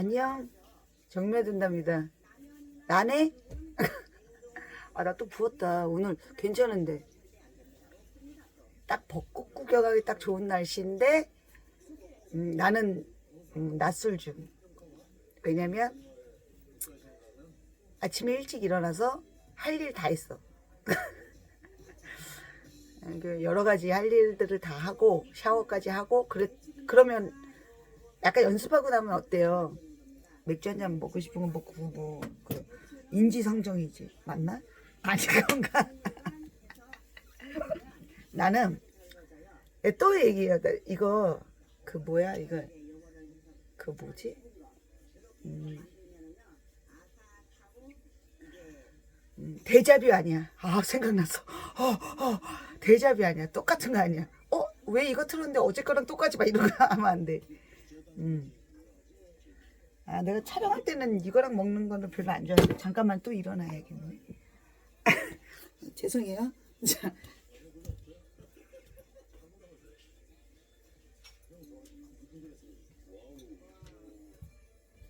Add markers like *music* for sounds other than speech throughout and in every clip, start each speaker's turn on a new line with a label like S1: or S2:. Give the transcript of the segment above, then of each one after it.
S1: 안녕. 정매든답니다. 나네? *laughs* 아, 나 또 부었다. 오늘 괜찮은데. 딱 벚꽃 구경하기 딱 좋은 날씨인데, 음, 나는, 음, 낯설 중. 왜냐면, 아침에 일찍 일어나서 할 일 다 했어. *laughs* 그 여러 가지 할 일들을 다 하고, 샤워까지 하고, 그래, 그러면 약간 연습하고 나면 어때요? 맥주 한 잔 먹고 싶은 건 먹고 뭐 그 인지상정이지 맞나? 아니 *laughs* 그런가? 나는 예, 또 얘기해야 돼. 이거 그 뭐야 이거 그 뭐지? 음, 음, 대자뷰 아니야. 아 생각났어. 어, 어, 대자뷰 아니야. 똑같은 거 아니야. 어? 왜 이거 틀었는데 어제 거랑 똑같이 막 이런 거 하면 안 돼. 음. 아, 내가 촬영할 때는 이거랑 먹는 거는 별로 안 좋아해. 잠깐만 또 일어나야겠네. *laughs* 죄송해요. *laughs* 자.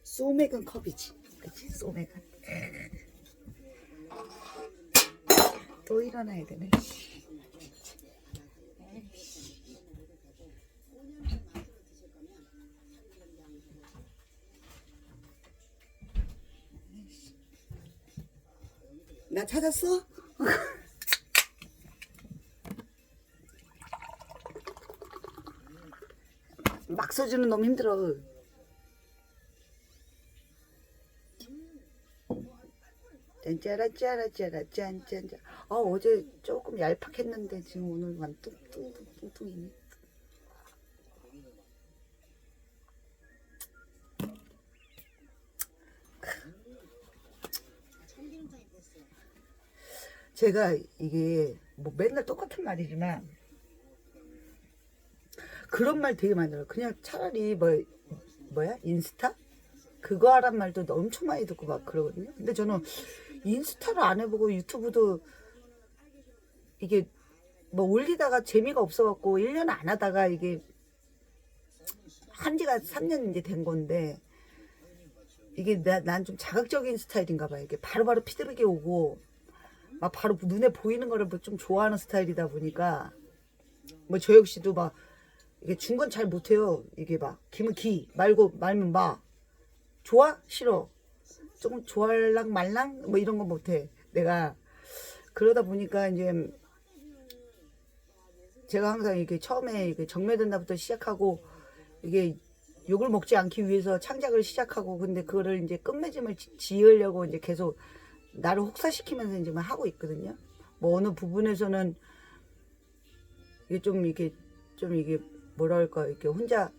S1: 소맥은 컵이지. 그치? 소맥은. *laughs* 또 일어나야 되네. 나 찾았어? *laughs* 막 써주는 너무 힘들어. 짠짜라짜라짜라 짠짠짠. 아 어제 조금 얄팍했는데 지금 오늘 완 뚱뚱뚱뚱이네. 제가 이게 뭐 맨날 똑같은 말이지만 그런 말 되게 많이 들어요. 그냥 차라리 뭐 뭐야 인스타 그거 하란 말도 엄청 많이 듣고 막 그러거든요. 근데 저는 인스타를 안 해보고 유튜브도 이게 뭐 올리다가 재미가 없어갖고 1년 안 하다가 이게 한 지가 3년 이제 된 건데 이게 난 좀 자극적인 스타일인가 봐요. 이게 바로바로 피드백이 오고 막 바로 눈에 보이는 거를 뭐좀 좋아하는 스타일이다 보니까 뭐 저 역시도 막 이게 준건잘 못해요. 이게 막 기면 기 말고 말면 마 좋아 싫어 조금 좋아할랑 말랑 뭐 이런 거 못해. 내가 그러다 보니까 이제 제가 항상 이게 처음에 이게 정매든다부터 시작하고 이게 욕을 먹지 않기 위해서 창작을 시작하고 근데 그거를 이제 끝맺음을 지- 지으려고 이제 계속 나를 혹사시키면서 이제 막 하고 있거든요. 뭐 어느 부분에서는 이게 좀 이게 좀 이게 뭐랄까 이렇게 혼자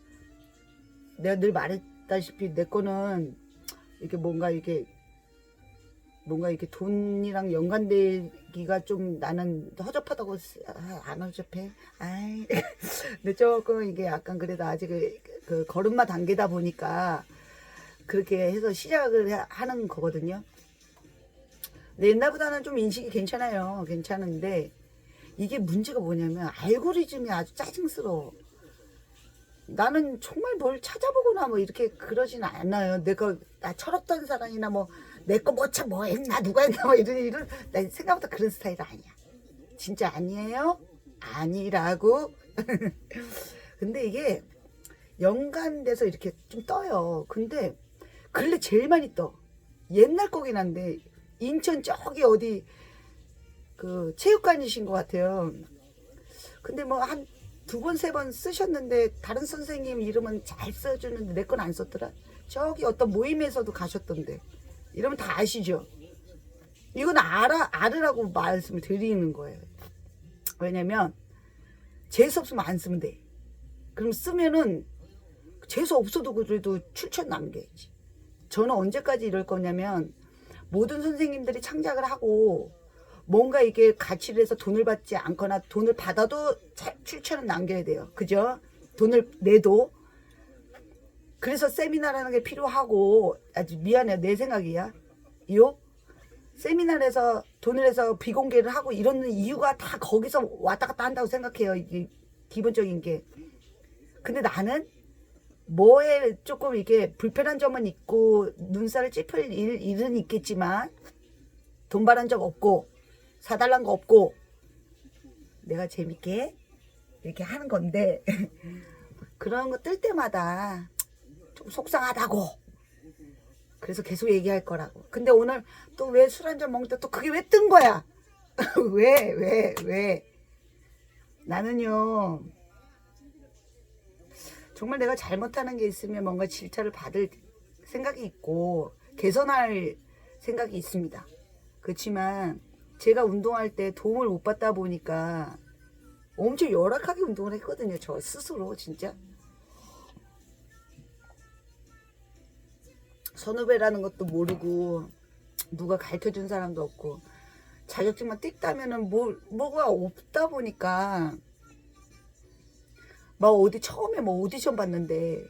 S1: 내가 늘 말했다시피 내 거는 이렇게 뭔가 이게 뭔가 이렇게 돈이랑 연관되기가 좀 나는 허접하다고 쓰- 아, 안 허접해. 아이 *laughs* 근데 조금 이게 약간 그래도 아직 그, 그 걸음마 단계다 보니까 그렇게 해서 시작을 해- 하는 거거든요. 옛날보다는 좀 인식이 괜찮아요. 괜찮은데 이게 문제가 뭐냐면 알고리즘이 아주 짜증스러워. 나는 정말 뭘 찾아보거나 뭐 이렇게 그러진 않아요. 내가 나 철없던 사람이나 뭐 내 거 뭐참 뭐 했나 누가 했나 뭐 이런 이런 나 생각보다 그런 스타일 아니야. 진짜 아니에요? 아니라고. *laughs* 근데 이게 연관돼서 이렇게 좀 떠요. 근데 근래 제일 많이 떠. 옛날 거긴 한데 인천 저기 어디 그 체육관이신 것 같아요. 근데 뭐 한 두 번세번 쓰셨는데 다른 선생님 이름은 잘 써주는데 내 건 안 썼더라. 저기 어떤 모임에서도 가셨던데 이러면 다 아시죠? 이건 알아 알으라고 말씀을 드리는 거예요. 왜냐면 재수 없으면 안 쓰면 돼. 그럼 쓰면은 재수 없어도 그래도 출처 남겨야지. 저는 언제까지 이럴 거냐면 모든 선생님들이 창작을 하고 뭔가 이게 가치를 해서 돈을 받지 않거나 돈을 받아도 자- 출처는 남겨야 돼요. 그죠? 돈을 내도. 그래서 세미나라는 게 필요하고, 아주 미안해요. 내 생각이야. 요? 세미나에서 돈을 해서 비공개를 하고 이런 이유가 다 거기서 왔다 갔다 한다고 생각해요. 이게 기본적인 게. 근데 나는 뭐에 조금 이게 불편한 점은 있고 눈살을 찌푸릴 일, 일은 있겠지만 돈 바란 적 없고 사달란 거 없고 내가 재밌게 이렇게 하는 건데 *laughs* 그런 거 뜰 때마다 좀 속상하다고. 그래서 계속 얘기할 거라고. 근데 오늘 또 왜 술 한 잔 먹는데 또 그게 왜 뜬 거야? *laughs* 왜 왜, 왜? 나는요 정말 내가 잘못하는 게 있으면 뭔가 질타를 받을 생각이 있고 개선할 생각이 있습니다. 그렇지만 제가 운동할 때 도움을 못 받다 보니까 엄청 열악하게 운동을 했거든요. 저 스스로 진짜. 선후배라는 것도 모르고 누가 가르쳐 준 사람도 없고 자격증만 띡다면은 뭐 뭐가 없다 보니까 막 어디 처음에 뭐 오디션 봤는데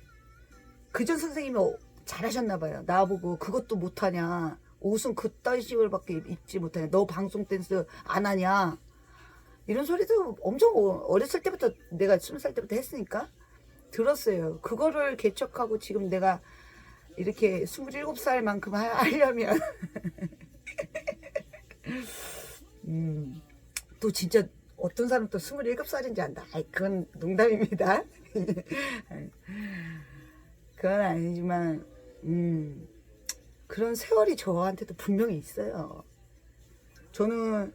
S1: 그 전 선생님이 어- 잘하셨나 봐요. 나보고 그것도 못하냐. 옷은 그딴 식으로밖에 입지 못하냐. 너 방송 댄스 안 하냐. 이런 소리도 엄청 어- 어렸을 때부터 내가 스무 살 때부터 했으니까 들었어요. 그거를 개척하고 지금 내가 이렇게 27살만큼 하려면 *laughs* 음, 또 진짜 어떤 사람 또 27살인지 안다. 아이, 그건 농담입니다. *laughs* 그건 아니지만, 음, 그런 세월이 저한테도 분명히 있어요. 저는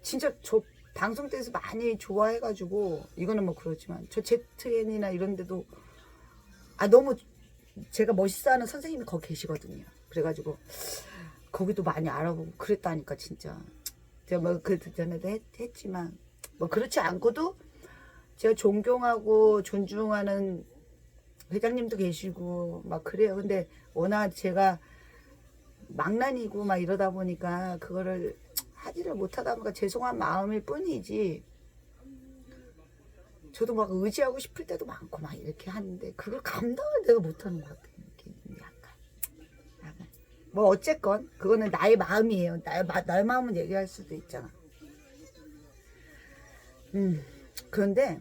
S1: 진짜 저 방송 때에서 많이 좋아해가지고, 이거는 뭐 그렇지만, 저 ZN이나 이런 데도, 아, 너무 제가 멋있어 하는 선생님이 거기 계시거든요. 그래가지고, 거기도 많이 알아보고 그랬다니까, 진짜. 제가 뭐 그 전에도 했, 했지만 뭐 그렇지 않고도 제가 존경하고 존중하는 회장님도 계시고 막 그래요. 근데 워낙 제가 망난이고 막 이러다 보니까 그거를 하지를 못하다 보니까 죄송한 마음일 뿐이지. 저도 막 의지하고 싶을 때도 많고 막 이렇게 하는데 그걸 감당을 내가 못하는 것 같아요. 뭐 어쨌건 그거는 나의 마음이에요. 나의, 마, 나의 마음은 얘기할 수도 있잖아. 음 그런데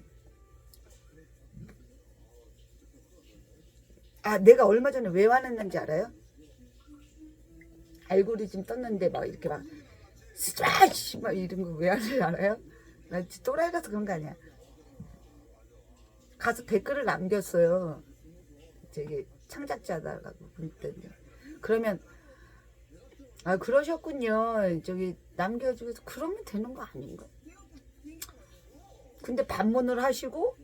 S1: 아 내가 얼마 전에 왜 화냈는지 알아요? 알고리즘 떴는데 막 이렇게 막 스트라이치 막 이런 거 왜 하는지 알아요? 나 진짜 또라이라서 그런 거 아니야. 가서 댓글을 남겼어요. 저기 창작자다라고 분들요. 그러면 아 그러셨군요. 저기 남겨주고 그러면 되는 거 아닌가? 근데 반문을 하시고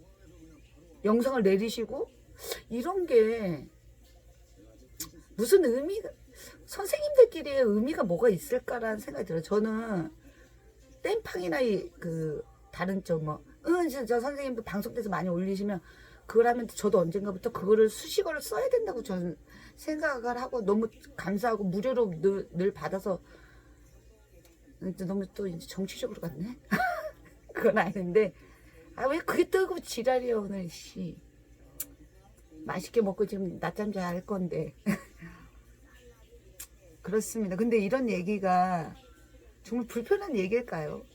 S1: 영상을 내리시고 이런 게 무슨 의미가 선생님들끼리의 의미가 뭐가 있을까라는 생각이 들어요. 저는 땜팡이나 이, 그 다른 쪽뭐 응, 저, 저 선생님도 방송에서 많이 올리시면 그걸 하면 저도 언젠가부터 그거를 수식어를 써야 된다고 저는 생각을 하고 너무 감사하고 무료로 늘, 늘 받아서 너무 또 이제 정치적으로 갔네. *laughs* 그건 아닌데 아 왜 그게 뜨고 지랄이야 오늘 씨. 맛있게 먹고 지금 낮잠 할 건데. *laughs* 그렇습니다. 근데 이런 얘기가 정말 불편한 얘기일까요?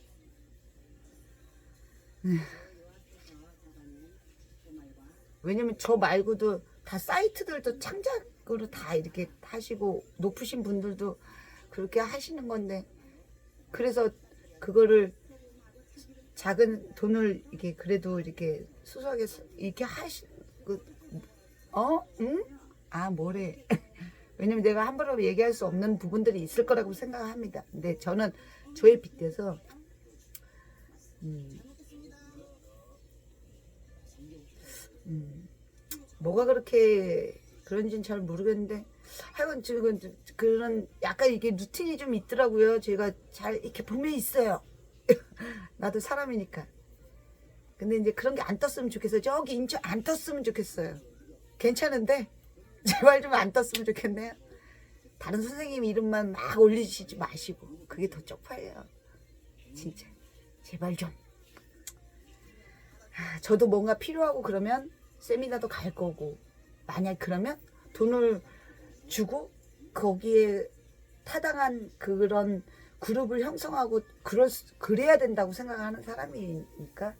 S1: 왜냐면 저 말고도 다 사이트들도 창작 으로 다 이렇게 하시고 높으신 분들도 그렇게 하시는 건데 그래서 그거를 작은 돈을 이렇게 그래도 이렇게 수수하게 스- 이렇게 하시 그 어? 응? 아 뭐래 *laughs* 왜냐면 내가 함부로 얘기할 수 없는 부분들이 있을 거라고 생각합니다 근데 저는 저에 빗대서 음, 음, 뭐가 그렇게 그런지는 잘 모르겠는데 하여간 지금 그런 약간 이게 루틴이 좀 있더라고요. 제가 잘 이렇게 분명히 있어요. *laughs* 나도 사람이니까. 근데 이제 그런 게 안 떴으면 좋겠어요. 저기 인천 안 떴으면 좋겠어요. 괜찮은데? *laughs* 제발 좀 안 떴으면 좋겠네요. 다른 선생님 이름만 막 올리시지 마시고 그게 더 쪽팔려요. 진짜. 제발 좀. 아, 저도 뭔가 필요하고 그러면 세미나도 갈 거고 만약 그러면 돈을 주고 거기에 타당한 그런 그룹을 형성하고 그럴 수- 그래야 된다고 생각하는 사람이니까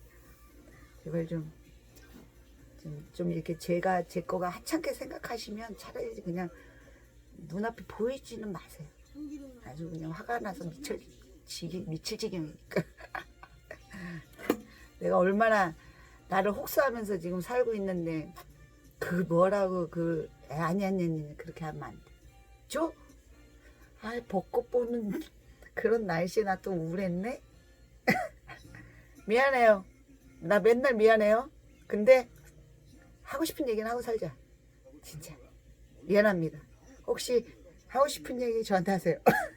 S1: 제발 좀 좀, 좀 이렇게 제가 제 거가 하찮게 생각하시면 차라리 그냥 눈앞에 보이지는 마세요. 아주 그냥 화가 나서 미칠 지기 미칠 지경이니까. *laughs* 내가 얼마나 나를 혹사하면서 지금 살고 있는데 그 뭐라고 그 에, 아니 아니 아니 그렇게 하면 안 돼. 줘? 아 벚꽃 보는 그런 날씨에 나또 우울했네. *laughs* 미안해요. 나 맨날 미안해요. 근데 하고 싶은 얘기는 하고 살자. 진짜 미안합니다. 혹시 하고 싶은 얘기 저한테 하세요. *laughs*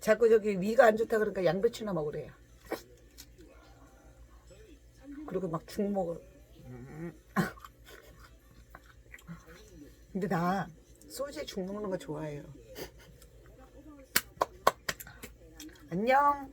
S1: 자꾸 저기 위가 안 좋다 그러니까 양배추나 먹으래요. 그리고 막 죽 먹어. 근데 나 소주에 죽 먹는 거 좋아해요. 안녕.